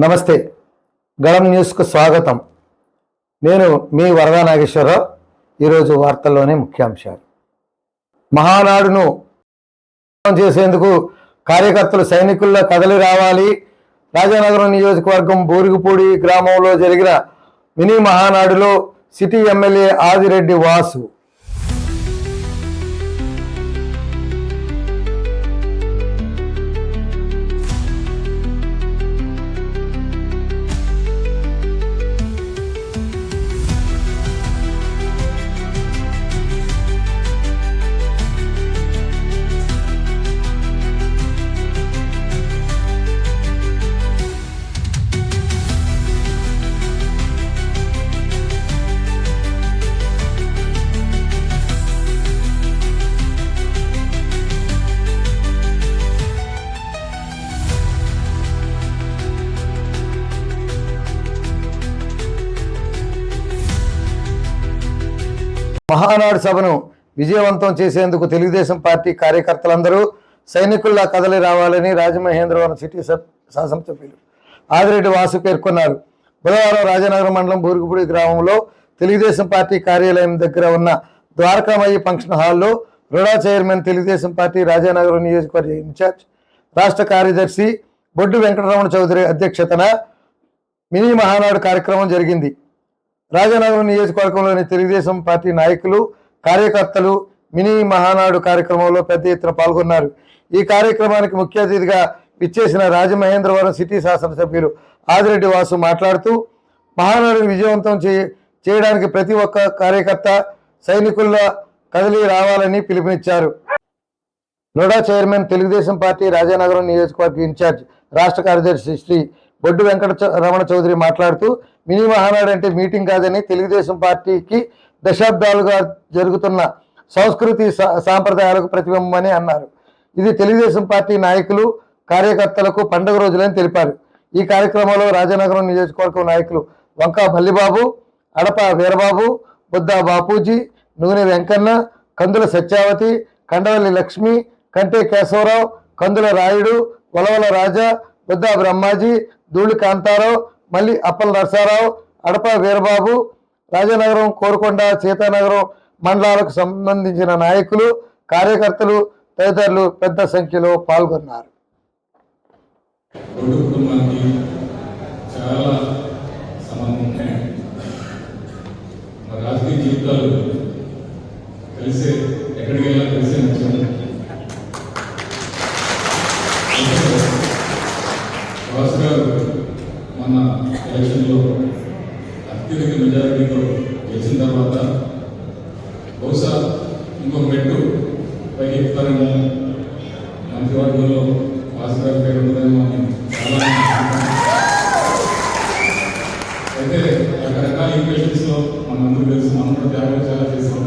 నమస్తే. గళం న్యూస్కు స్వాగతం. నేను మీ వరదా నాగేశ్వరరావు. ఈరోజు వార్తల్లోనే ముఖ్యాంశాలు. మహానాడును చేసేందుకు కార్యకర్తలు సైనికుల్లో కదలి రావాలి. రాజానగరం నియోజకవర్గం బూరుగుపూడి గ్రామంలో జరిగిన మినీ మహానాడులో సిటీ ఎమ్మెల్యే ఆదిరెడ్డి వాసు మహానాడు సభను విజయవంతం చేసేందుకు తెలుగుదేశం పార్టీ కార్యకర్తలందరూ సైనికుల్లా కదలి రావాలని రాజమహేంద్రవరం సిటీ సబ్ శాసనసభ్యులు ఆదిరెడ్డి వాసు పేర్కొన్నారు. బుధవారం రాజనగరం మండలం బూరుగుపూడి గ్రామంలో తెలుగుదేశం పార్టీ కార్యాలయం దగ్గర ఉన్న ద్వారకామయ్య ఫంక్షన్ హాల్లో రుడా చైర్మన్ తెలుగుదేశం పార్టీ రాజానగరం నియోజకవర్గ ఇన్ఛార్జ్ రాష్ట్ర కార్యదర్శి బొడ్డు వెంకటరమణ చౌదరి అధ్యక్షతన మినీ మహానాడు కార్యక్రమం జరిగింది. రాజనగరం నియోజకవర్గంలోని తెలుగుదేశం పార్టీ నాయకులు కార్యకర్తలు మినీ మహానాడు కార్యక్రమంలో పెద్ద ఎత్తున పాల్గొన్నారు. ఈ కార్యక్రమానికి ముఖ్య అతిథిగా విచ్చేసిన రాజమహేంద్రవరం సిటీ శాసనసభ్యులు ఆదిరెడ్డి వాసు మాట్లాడుతూ మహానాడుని విజయవంతం చే చేయడానికి ప్రతి ఒక్క కార్యకర్త సైనికుల్లో కదిలి రావాలని పిలుపునిచ్చారు. నోడా చైర్మన్ తెలుగుదేశం పార్టీ రాజానగరం నియోజకవర్గ ఇన్ఛార్జ్ రాష్ట్ర కార్యదర్శి శ్రీ బొడ్డు వెంకట రమణ చౌదరి మాట్లాడుతూ మినీ మహానాడు అంటే మీటింగ్ కాదని తెలుగుదేశం పార్టీకి దశాబ్దాలుగా జరుగుతున్న సంస్కృతి సా- సాంప్రదాయాలకు ప్రతిబింబమని అన్నారు. ఇది తెలుగుదేశం పార్టీ నాయకులు కార్యకర్తలకు పండుగ రోజులని తెలిపారు. ఈ కార్యక్రమంలో రాజానగరం నియోజకవర్గం నాయకులు వంకా మల్లిబాబు అడప వీరబాబు బుద్ధ బాపూజీ నూనె వెంకన్న కందుల సత్యావతి కండవల్లి లక్ష్మి కంటే కేశవరావు కందుల రాయుడు వలవల రాజా బుద్ధ బ్రహ్మాజీ ధూళి కాంతారావు మళ్ళీ అప్పల నరసారావు అడప వీరబాబు రాజానగరం కోరుకొండ సీతానగరం మండలాలకు సంబంధించిన నాయకులు కార్యకర్తలు తదితరులు పెద్ద సంఖ్యలో పాల్గొన్నారు. చాలా పైకి మంత్రివర్గంలో పేరు ఉంటుందేమో చాలా అయితే రకరకాల ఈక్వేషన్స్ మనందరూ తెలుసు మనం కూడా త్యాగం చాలా చేస్తాం.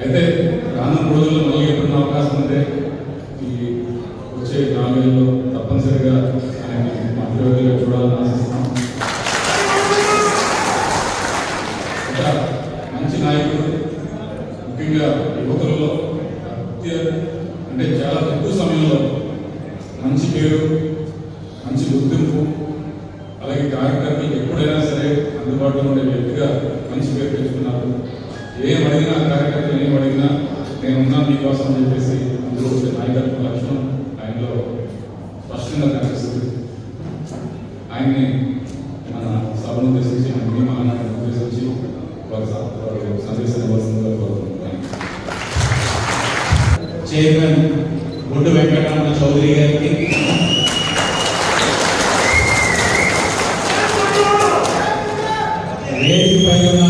అయితే రానున్న రోజుల్లో మళ్ళీ ఎప్పుడున్న అవకాశం ఉంటే ఈ వచ్చే నాలుగేళ్ళలో మంచి పేరు మంచి గుర్తింపు అలాగే కార్యకర్తలకు ఎప్పుడైనా సరే అందుబాటులో ఉండే వ్యక్తిగా మంచి పేరు తెచ్చుకున్నారు. ఏం అడిగినా కార్యకర్తలు ఏం అడిగినా నేను ఉన్నాను మీకోసం అని చెప్పేసి అందులో వచ్చే నాయకత్వ లక్షణం ఆయనలో స్పష్టంగా కనిపిస్తుంది. ఆయన్ని మన సభను ఉద్దేశించి మన మీ ఉద్దేశించి వారి సందేశాన్ని ఇవ్వాల్సిందిగా కోరుకుంటున్నాను. చైర్మన్ చౌదరి గారికి. వేదిక పైన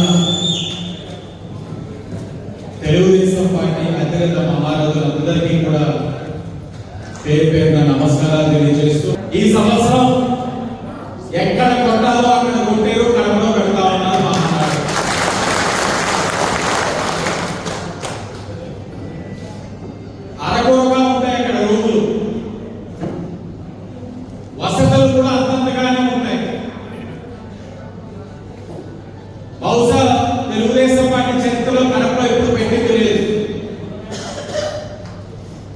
తెలుగుదేశం పార్టీ అత్యంత మహారాజులందరికీ కూడా పేరు పేరున నమస్కారాలు తెలియజేస్తూ ఈ సంవత్సరం ఎక్కడ కొట్టాలో అక్కడ కొట్టే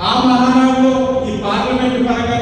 ఆ మహానాడులో ఈ పార్లమెంటు పరంగా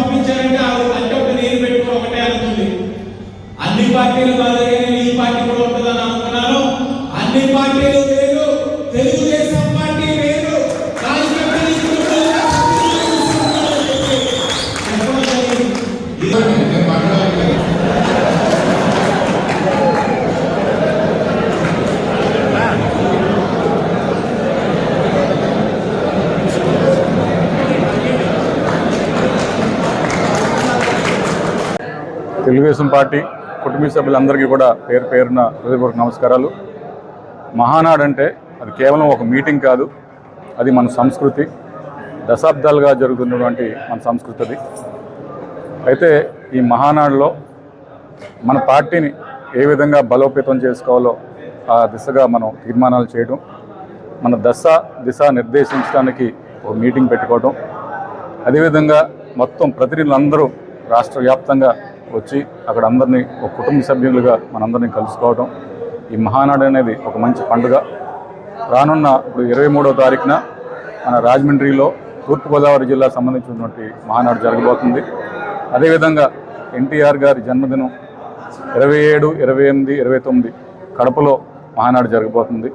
పంపించారంటే ఆవిడ అంటే ఒక నేను పెట్టుకుని ఒకటే అనుకుంది. అన్ని పార్టీలు మాదిరిగానే ఈ పార్టీ కూడా ఉంటుందని అనుకున్నాను. అన్ని పార్టీలు వేరు తెలుగుదేశం పార్టీ వేరు. కార్యకర్తలు తెలుగుదేశం పార్టీ కుటుంబ సభ్యులందరికీ కూడా పేరు పేరున హృదయపూర్వక నమస్కారాలు. మహానాడు అంటే అది కేవలం ఒక మీటింగ్ కాదు అది మన సంస్కృతి. దశాబ్దాలుగా జరుగుతున్నటువంటి మన సంస్కృతి అది. అయితే ఈ మహానాడులో మన పార్టీని ఏ విధంగా బలోపేతం చేసుకోవాలో ఆ దిశగా మనం తీర్మానాలు చేయడం మన దశ దిశ నిర్దేశించడానికి ఒక మీటింగ్ పెట్టుకోవడం అదేవిధంగా మొత్తం ప్రతినిధులందరూ రాష్ట్ర వ్యాప్తంగా వచ్చి అక్కడ అందరినీ ఒక కుటుంబ సభ్యులుగా మనందరినీ కలుసుకోవడం ఈ మహానాడు అనేది ఒక మంచి పండుగ. రానున్న ఇప్పుడు ఇరవై మూడవ తారీఖున మన రాజమండ్రిలో తూర్పుగోదావరి జిల్లా సంబంధించినటువంటి మహానాడు జరగబోతుంది. అదేవిధంగా ఎన్టీఆర్ గారి జన్మదినం ఇరవై ఏడు ఇరవై ఎనిమిది ఇరవై తొమ్మిది కడపలో మహానాడు జరగబోతుంది.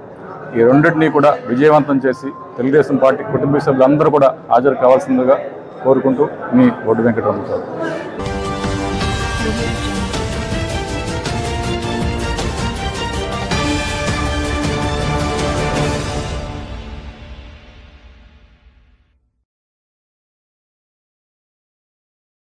ఈ రెండింటినీ కూడా విజయవంతం చేసి తెలుగుదేశం పార్టీ కుటుంబ సభ్యులందరూ కూడా హాజరు కావాల్సిందిగా కోరుకుంటూ మీ బొడ్డు వెంకటరమణ Thank you.